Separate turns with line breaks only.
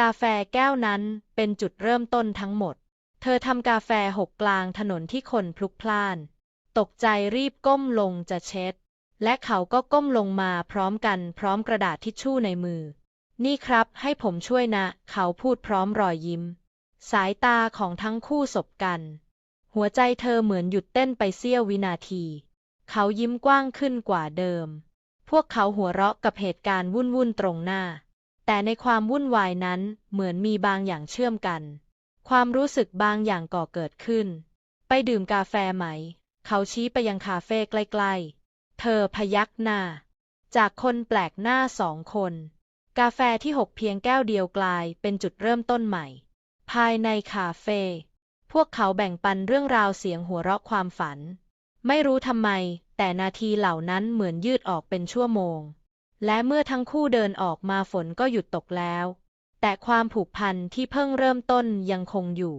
กาแฟแก้วนั้นเป็นจุดเริ่มต้นทั้งหมด เธอทำกาแฟหกกลางถนนที่คนพลุกพล่าน ตกใจรีบก้มลงจะเช็ด และเขาก็ก้มลงมาพร้อมกันพร้อมกระดาษทิชชู่ในมือ นี่ครับให้ผมช่วยนะ เขาพูดพร้อมรอยยิ้ม สายตาของทั้งคู่สบกัน หัวใจเธอเหมือนหยุดเต้นไปเสี้ยววินาที เขายิ้มกว้างขึ้นกว่าเดิม พวกเขาหัวเราะกับเหตุการณ์วุ่นวุ่นๆตรงหน้า แต่ในความวุ่นวายนั้นเหมือนมีบางอย่างเชื่อมกัน ความรู้สึกบางอย่างก่อเกิดขึ้น ไปดื่มกาแฟไหม เขาชี้ไปยังคาเฟ่ใกล้ๆ เธอพยักหน้า จากคนแปลกหน้าสองคน กาแฟที่หกเพียงแก้วเดียวกลายเป็นจุดเริ่มต้นใหม่ ภายในคาเฟ่พวกเขาแบ่งปันเรื่องราวเสียงหัวเราะความฝัน ไม่รู้ทำไม แต่นาทีเหล่านั้นเหมือนยืดออกเป็นชั่วโมง และเมื่อทั้งคู่เดินออกมาฝนก็หยุดตกแล้ว แต่ความผูกพันที่เพิ่งเริ่มต้นยังคงอยู่